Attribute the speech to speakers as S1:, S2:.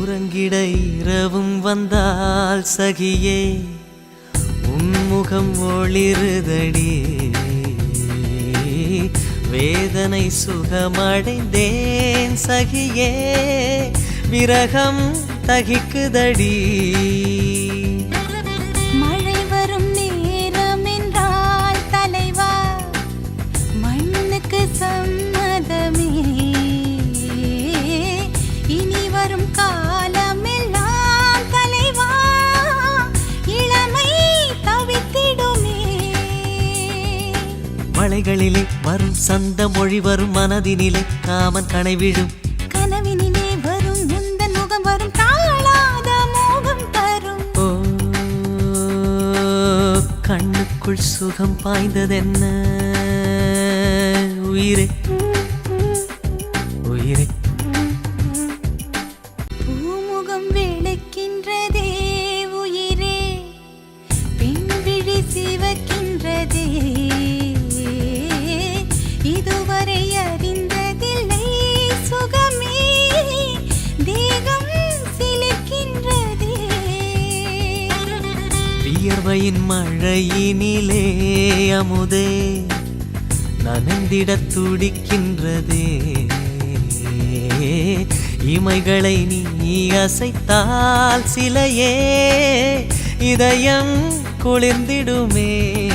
S1: உறங்கிட இரவும் வந்தால் சகியே உன்முகம் ஒளிருதடி. வேதனை சுகமடைந்தேன் சகியே விரகம் தகிக்குதடி. மலைகளிலே வரும் சந்த மொழி வரும் மனதினிலே காமன் கனைவிடும்
S2: கனவினிலே வரும் முந்தன் முகம் வரும் தாழாத மோகம் தரும்.
S1: ஓ கண்ணுக்குள் சுகம் பாய்ந்ததென்ன? உயிரே. வியர்வையின் மழையினிலே அமுதே நனைந்திடத் துடிக்கின்றதே. இமைகளை நீ அசைத்தால் சிலையே இதயம் குளிர்ந்திடுமே.